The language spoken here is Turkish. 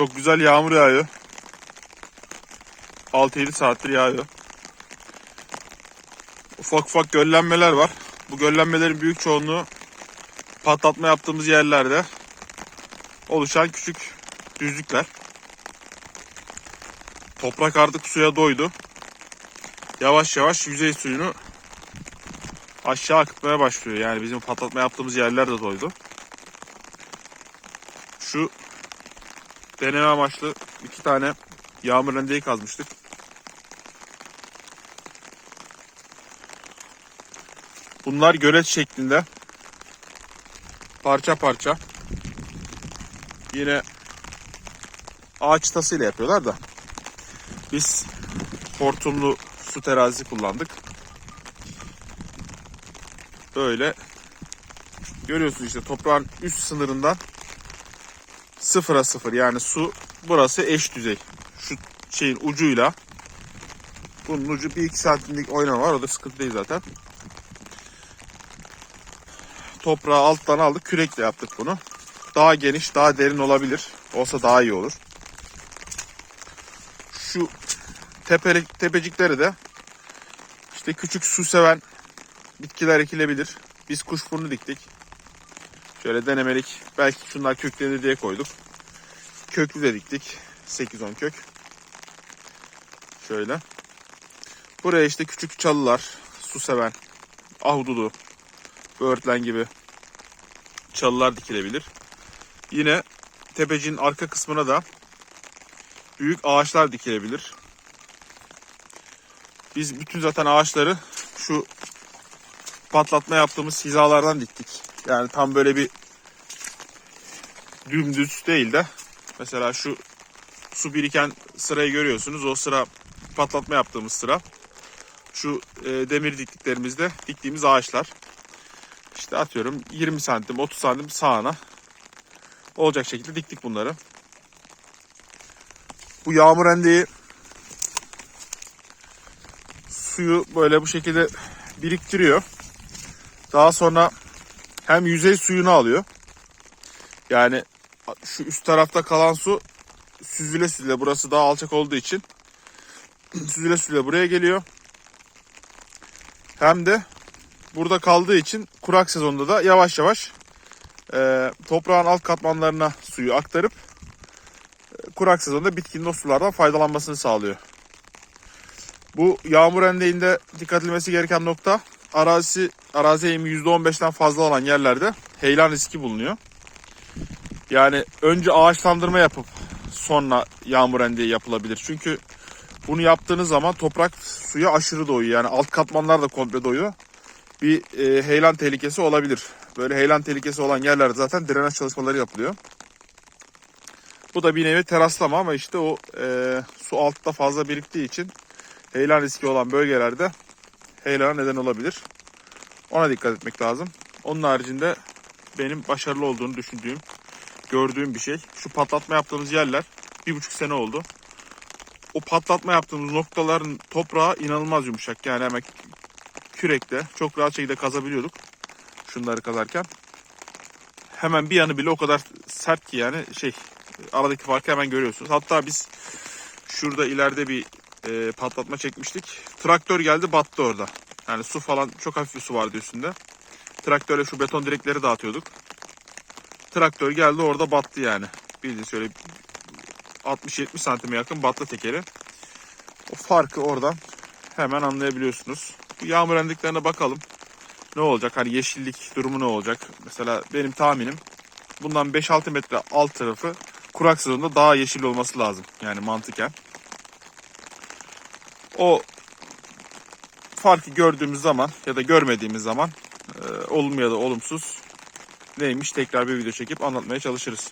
Çok güzel yağmur yağıyor. 6-7 saattir yağıyor. Ufak ufak göllenmeler var. Bu göllenmelerin büyük çoğunluğu patlatma yaptığımız yerlerde oluşan küçük düzlükler. Toprak artık suya doydu. Yavaş yavaş yüzey suyunu aşağı akıtmaya başlıyor. Yani bizim patlatma yaptığımız yerler de doydu. Şu deneme amaçlı iki tane yağmur rendeyi kazmıştık. Bunlar gölet şeklinde. Parça parça. Yine ağaç çıtasıyla yapıyorlar da. Biz hortumlu su terazisi kullandık. Böyle görüyorsunuz işte toprağın üst sınırından sıfıra sıfır yani su burası eş düzey. Şu şeyin ucuyla bunun ucu 1-2 santimlik oynama var o da sıkıntı değil zaten. Toprağı alttan aldık kürekle yaptık bunu. Daha geniş daha derin olabilir. Olsa daha iyi olur. Şu tepelik, tepecikleri de işte küçük su seven bitkiler ekilebilir. Biz kuşburnu diktik. Şöyle denemelik belki şunlar köklenir diye koyduk. Köklü de diktik. 8-10 kök. Şöyle. Buraya işte küçük çalılar, su seven, ahududu, böğürtlen gibi çalılar dikilebilir. Yine tepecinin arka kısmına da büyük ağaçlar dikilebilir. Biz bütün zaten ağaçları şu patlatma yaptığımız hizalardan diktik. Yani tam böyle bir dümdüz değil de mesela şu su biriken sırayı görüyorsunuz. O sıra patlatma yaptığımız sıra. Şu e, demir diktiklerimizde diktiğimiz ağaçlar. İşte atıyorum 20 santim 30 santim sağına olacak şekilde diktik bunları. Bu yağmur rendeyi suyu böyle bu şekilde biriktiriyor. Daha sonra hem yüzey suyunu alıyor. Yani şu üst tarafta kalan su süzüle süzüle burası daha alçak olduğu için süzüle süzüle buraya geliyor. Hem de burada kaldığı için kurak sezonda da yavaş yavaş e, toprağın alt katmanlarına suyu aktarıp e, kurak sezonda bitkinin o sulardan faydalanmasını sağlıyor. Bu yağmur endeğinde dikkat edilmesi gereken nokta arazi arazi eğimi %15'ten fazla olan yerlerde heyelan riski bulunuyor. Yani önce ağaçlandırma yapıp sonra yağmur endeği yapılabilir. Çünkü bunu yaptığınız zaman toprak suya aşırı doyuyor. Yani alt katmanlar da komple doyuyor. Bir e, heyelan tehlikesi olabilir. Böyle heyelan tehlikesi olan yerlerde zaten drenaj çalışmaları yapılıyor. Bu da bir nevi teraslama ama işte o e, su altta fazla biriktiği için heyelan riski olan bölgelerde heyelana neden olabilir. Ona dikkat etmek lazım. Onun haricinde benim başarılı olduğunu düşündüğüm, gördüğüm bir şey. Şu patlatma yaptığımız yerler bir buçuk sene oldu. O patlatma yaptığımız noktaların toprağı inanılmaz yumuşak. Yani hemen kürekle çok rahat şekilde kazabiliyorduk. Şunları kazarken. Hemen bir yanı bile o kadar sert ki yani şey aradaki farkı hemen görüyorsunuz. Hatta biz şurada ileride bir e, patlatma çekmiştik. Traktör geldi battı orada. Yani su falan çok hafif bir su vardı üstünde. Traktörle şu beton direkleri dağıtıyorduk. Traktör geldi orada battı yani. Bildiğin şöyle 60-70 santime yakın battı tekeri. O farkı oradan hemen anlayabiliyorsunuz. Yağmur endiklerine bakalım. Ne olacak? Hani yeşillik durumu ne olacak? Mesela benim tahminim bundan 5-6 metre alt tarafı kurak sezonda daha yeşil olması lazım. Yani mantıken. O farkı gördüğümüz zaman ya da görmediğimiz zaman e, olumlu ya da olumsuz neymiş tekrar bir video çekip anlatmaya çalışırız.